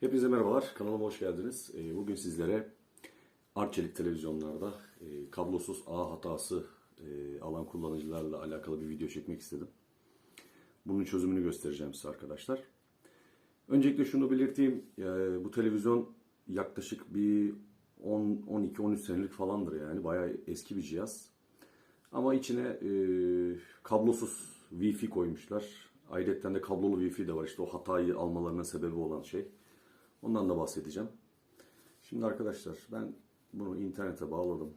Hepinize merhabalar, kanalıma hoş geldiniz. Ee, Bugün sizlere Arçelik televizyonlarda e, kablosuz ağ hatası e, alan kullanıcılarla alakalı bir video çekmek istedim. Bunun çözümünü göstereceğim size arkadaşlar. Öncelikle şunu belirteyim, e, bu televizyon yaklaşık bir 12-13 senelik falandır yani, bayağı eski bir cihaz. Ama içine e, kablosuz Wi-Fi koymuşlar. Ayrıca de kablolu Wi-Fi de var. İşte o hatayı almalarına sebebi olan şey. Ondan da bahsedeceğim. Şimdi arkadaşlar ben bunu internete bağladım.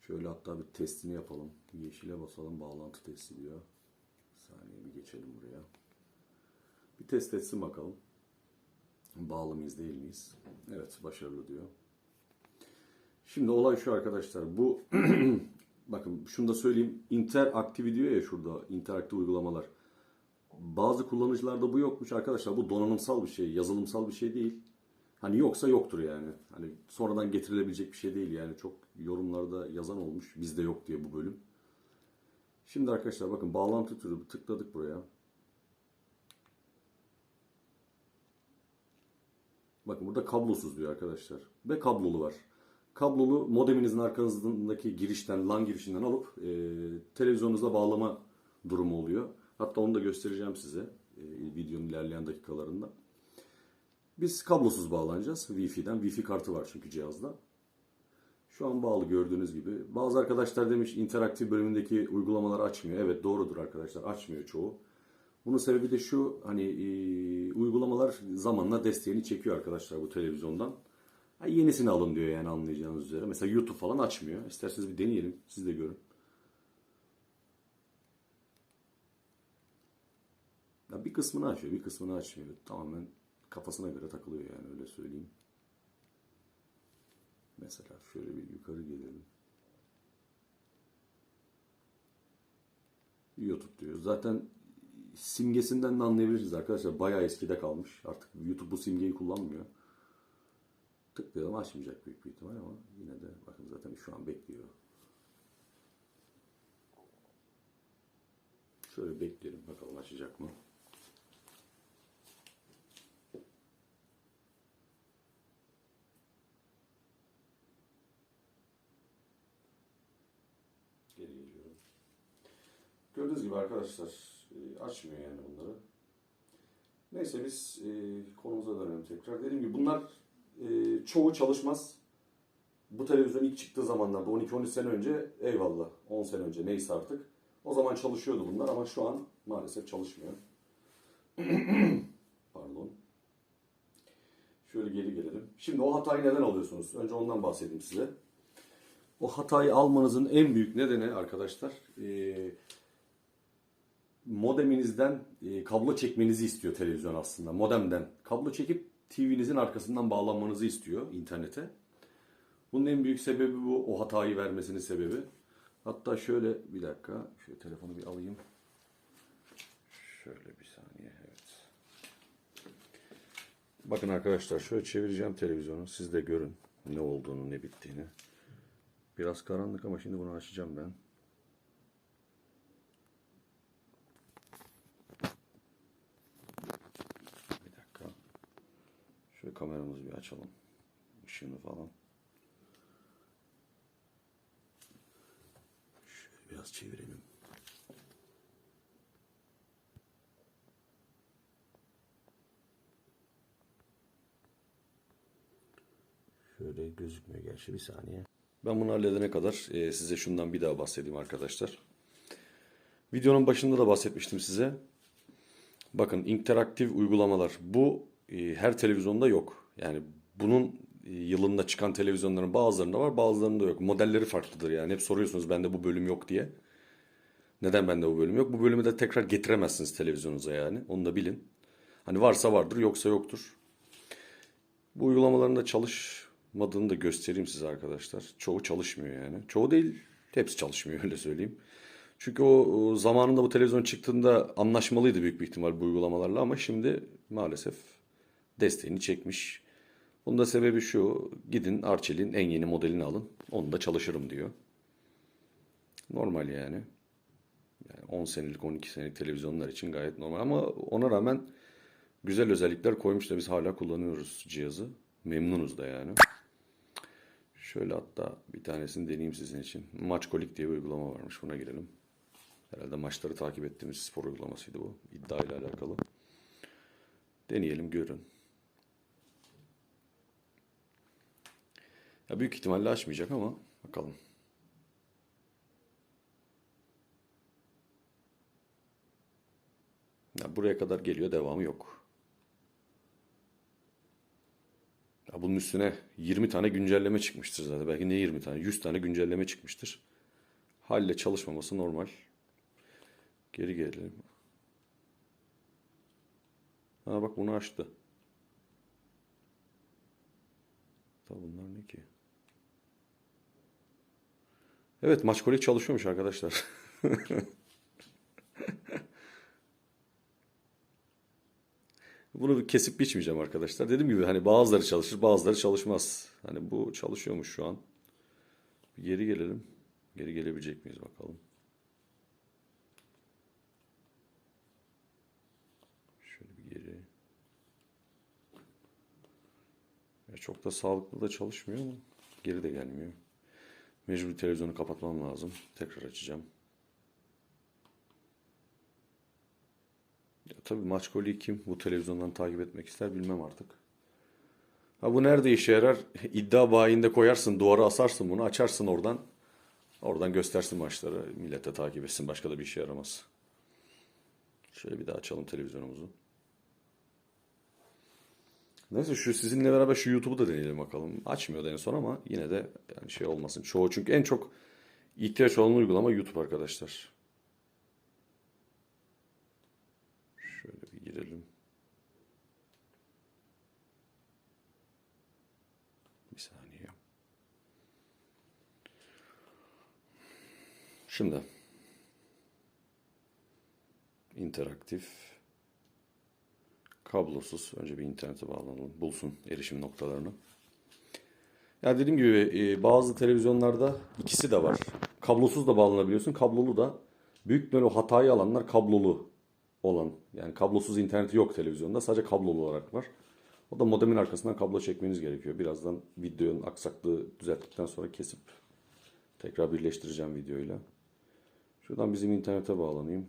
Şöyle hatta bir testini yapalım. Yeşile basalım bağlantı testi diyor. Bir saniye bir geçelim buraya. Bir test etsin bakalım. Bağlı mıyız değil miyiz? Evet başarılı diyor. Şimdi olay şu arkadaşlar. Bu bakın şunu da söyleyeyim. Interaktif diyor ya şurada interaktif uygulamalar. Bazı kullanıcılarda bu yokmuş arkadaşlar. Bu donanımsal bir şey, yazılımsal bir şey değil. Hani yoksa yoktur yani. Hani sonradan getirilebilecek bir şey değil yani. Çok yorumlarda yazan olmuş. Bizde yok diye bu bölüm. Şimdi arkadaşlar bakın bağlantı türü tıkladık buraya. Bakın burada kablosuz diyor arkadaşlar. Ve kablolu var. Kablolu modeminizin arkanızdaki girişten, LAN girişinden alıp e, televizyonunuza bağlama durumu oluyor. Hatta onu da göstereceğim size e, videonun ilerleyen dakikalarında. Biz kablosuz bağlanacağız Wi-Fi'den. Wi-Fi kartı var çünkü cihazda. Şu an bağlı gördüğünüz gibi. Bazı arkadaşlar demiş interaktif bölümündeki uygulamalar açmıyor. Evet doğrudur arkadaşlar açmıyor çoğu. Bunun sebebi de şu hani e, uygulamalar zamanla desteğini çekiyor arkadaşlar bu televizyondan. Ha, yenisini alın diyor yani anlayacağınız üzere. Mesela YouTube falan açmıyor. İsterseniz bir deneyelim siz de görün. Ya bir kısmını açıyor, bir kısmını açmıyor. Tamamen kafasına göre takılıyor yani öyle söyleyeyim. Mesela şöyle bir yukarı gelelim. YouTube diyor. Zaten simgesinden de anlayabiliriz arkadaşlar. Bayağı eskide kalmış. Artık YouTube bu simgeyi kullanmıyor. Tıklayalım açmayacak büyük bir ihtimal ama yine de bakın zaten şu an bekliyor. Şöyle bekleyelim bakalım açacak mı? Geri geliyorum. Gördüğünüz gibi arkadaşlar e, açmıyor yani bunları. Neyse biz e, konumuza dönelim tekrar. Dediğim gibi bunlar e, çoğu çalışmaz. Bu televizyon ilk çıktığı zamanlarda 12-13 sene önce eyvallah 10 sene önce neyse artık. O zaman çalışıyordu bunlar ama şu an maalesef çalışmıyor. Pardon. Şöyle geri gelelim. Şimdi o hatayı neden alıyorsunuz? Önce ondan bahsedeyim size. O hatayı almanızın en büyük nedeni arkadaşlar e, modeminizden e, kablo çekmenizi istiyor televizyon aslında. Modemden kablo çekip TV'nizin arkasından bağlanmanızı istiyor internete. Bunun en büyük sebebi bu. O hatayı vermesinin sebebi. Hatta şöyle bir dakika. Şöyle telefonu bir alayım. Şöyle bir saniye. Evet. Bakın arkadaşlar şöyle çevireceğim televizyonu. Siz de görün ne olduğunu ne bittiğini. Biraz karanlık ama şimdi bunu açacağım ben. Bir dakika. Şöyle kameramızı bir açalım. Işığını falan. Şöyle biraz çevirelim. Şöyle gözükmüyor gerçi bir saniye. Ben bunu halledene kadar e, size şundan bir daha bahsedeyim arkadaşlar. Videonun başında da bahsetmiştim size. Bakın interaktif uygulamalar. Bu e, her televizyonda yok. Yani bunun e, yılında çıkan televizyonların bazılarında var bazılarında yok. Modelleri farklıdır yani. Hep soruyorsunuz bende bu bölüm yok diye. Neden bende bu bölüm yok? Bu bölümü de tekrar getiremezsiniz televizyonunuza yani. Onu da bilin. Hani varsa vardır yoksa yoktur. Bu uygulamaların da çalışmadığını da göstereyim size arkadaşlar. Çoğu çalışmıyor yani. Çoğu değil, hepsi çalışmıyor öyle söyleyeyim. Çünkü o zamanında bu televizyon çıktığında anlaşmalıydı büyük bir ihtimal bu uygulamalarla ama şimdi maalesef desteğini çekmiş. Bunun da sebebi şu. Gidin Arçelik'in en yeni modelini alın. Onda çalışırım diyor. Normal yani. Yani 10 senelik 12 senelik televizyonlar için gayet normal ama ona rağmen güzel özellikler koymuş da biz hala kullanıyoruz cihazı. Memnunuz da yani. Şöyle hatta bir tanesini deneyeyim sizin için. Maçkolik diye bir uygulama varmış. Buna girelim. Herhalde maçları takip ettiğimiz spor uygulamasıydı bu. İddia ile alakalı. Deneyelim görün. Ya büyük ihtimalle açmayacak ama bakalım. Ya buraya kadar geliyor devamı yok. Ya bunun üstüne 20 tane güncelleme çıkmıştır zaten. Belki ne 20 tane? 100 tane güncelleme çıkmıştır. Halle çalışmaması normal. Geri gelelim. Ha bak bunu açtı. Tabi bunlar ne ki? Evet maç koli çalışıyormuş arkadaşlar. Bunu kesip biçmeyeceğim arkadaşlar. Dediğim gibi hani bazıları çalışır bazıları çalışmaz. Hani bu çalışıyormuş şu an. Geri gelelim. Geri gelebilecek miyiz bakalım. Şöyle bir geri. Ya çok da sağlıklı da çalışmıyor ama geri de gelmiyor. Mecbur televizyonu kapatmam lazım. Tekrar açacağım. Ya tabii maç golü kim bu televizyondan takip etmek ister bilmem artık. Ha bu nerede işe yarar? İddia bayinde koyarsın, duvara asarsın bunu, açarsın oradan. Oradan göstersin maçları, millete takip etsin. Başka da bir işe yaramaz. Şöyle bir daha açalım televizyonumuzu. Neyse şu sizinle beraber şu YouTube'u da deneyelim bakalım. Açmıyordu en son ama yine de yani şey olmasın. Çoğu çünkü en çok ihtiyaç olan uygulama YouTube arkadaşlar. Şöyle bir girelim. Bir saniye. Şimdi interaktif kablosuz önce bir internete bağlanalım. Bulsun erişim noktalarını. Ya dediğim gibi e, bazı televizyonlarda ikisi de var. Kablosuz da bağlanabiliyorsun. Kablolu da büyük ihtimalle hatayı alanlar kablolu olan. Yani kablosuz interneti yok televizyonda. Sadece kablolu olarak var. O da modemin arkasından kablo çekmeniz gerekiyor. Birazdan videonun aksaklığı düzelttikten sonra kesip tekrar birleştireceğim videoyla. Şuradan bizim internete bağlanayım.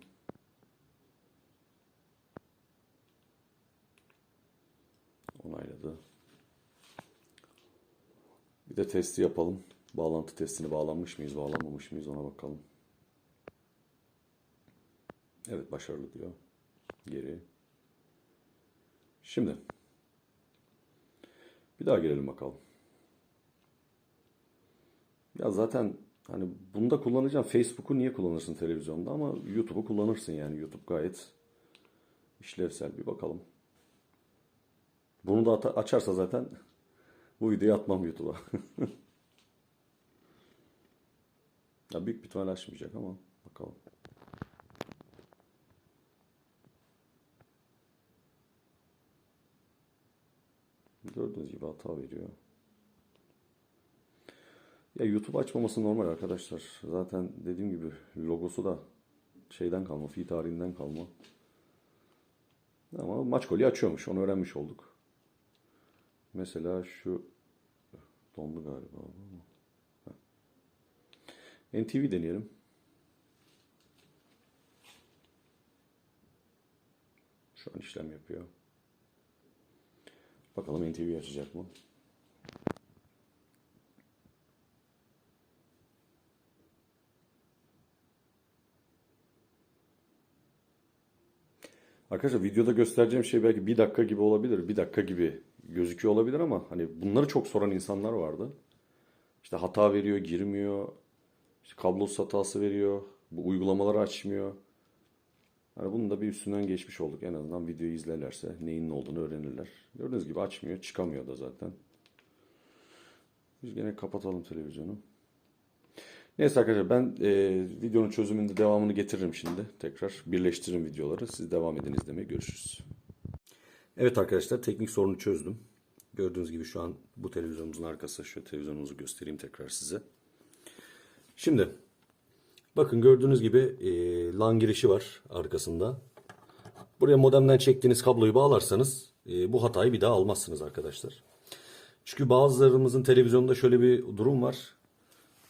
Onayladı. Bir de testi yapalım. Bağlantı testini bağlanmış mıyız, bağlanmamış mıyız ona bakalım. Evet başarılı diyor. Geri. Şimdi. Bir daha girelim bakalım. Ya zaten hani bunda kullanacağım. Facebook'u niye kullanırsın televizyonda ama YouTube'u kullanırsın yani. YouTube gayet işlevsel bir bakalım. Bunu da açarsa zaten bu videoyu atmam YouTube'a. ya büyük bir ihtimal açmayacak ama bakalım. Gördüğünüz gibi hata veriyor. Ya YouTube açmaması normal arkadaşlar. Zaten dediğim gibi logosu da şeyden kalma, fi tarihinden kalma. Ama maç golü açıyormuş. Onu öğrenmiş olduk. Mesela şu dondu galiba ama. NTV deneyelim. Şu an işlem yapıyor. Bakalım NTV açacak mı? Arkadaşlar videoda göstereceğim şey belki bir dakika gibi olabilir, bir dakika gibi gözüküyor olabilir ama hani bunları çok soran insanlar vardı. İşte hata veriyor, girmiyor, işte kablosuz hatası veriyor, bu uygulamaları açmıyor. Hani bunun da bir üstünden geçmiş olduk. En azından videoyu izlerlerse neyin ne olduğunu öğrenirler. Gördüğünüz gibi açmıyor, çıkamıyor da zaten. Biz gene kapatalım televizyonu. Neyse arkadaşlar ben e, videonun çözümünde devamını getiririm şimdi. Tekrar birleştiririm videoları. Siz devam edin izlemeye. Görüşürüz. Evet arkadaşlar teknik sorunu çözdüm. Gördüğünüz gibi şu an bu televizyonumuzun arkası. Şu televizyonumuzu göstereyim tekrar size. Şimdi bakın gördüğünüz gibi e, LAN girişi var arkasında. Buraya modemden çektiğiniz kabloyu bağlarsanız e, bu hatayı bir daha almazsınız arkadaşlar. Çünkü bazılarımızın televizyonda şöyle bir durum var.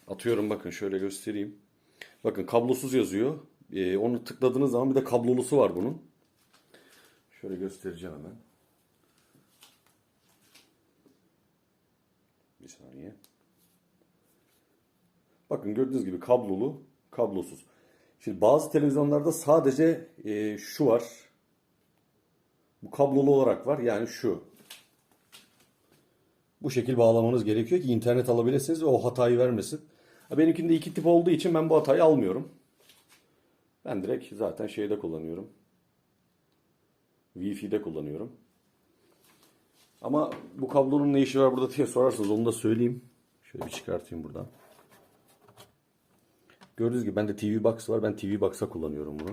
Atıyorum bakın şöyle göstereyim. Bakın kablosuz yazıyor. E, onu tıkladığınız zaman bir de kablolusu var bunun. Şöyle göstereceğim hemen. Bir saniye. Bakın gördüğünüz gibi kablolu, kablosuz. Şimdi bazı televizyonlarda sadece e, şu var. Bu kablolu olarak var. Yani şu. Bu şekil bağlamanız gerekiyor ki internet alabilirsiniz ve o hatayı vermesin. Benimkinde iki tip olduğu için ben bu hatayı almıyorum. Ben direkt zaten şeyde kullanıyorum. Wi-Fi'de kullanıyorum. Ama bu kablonun ne işi var burada diye sorarsanız onu da söyleyeyim. Şöyle bir çıkartayım buradan. Gördüğünüz gibi bende TV Box var. Ben TV Box'a kullanıyorum bunu.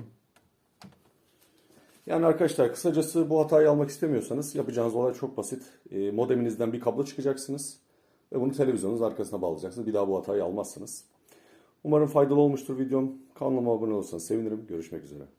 Yani arkadaşlar kısacası bu hatayı almak istemiyorsanız yapacağınız olay çok basit. E, modeminizden bir kablo çıkacaksınız. Ve bunu televizyonunuz arkasına bağlayacaksınız. Bir daha bu hatayı almazsınız. Umarım faydalı olmuştur videom. Kanalıma abone olursanız sevinirim. Görüşmek üzere.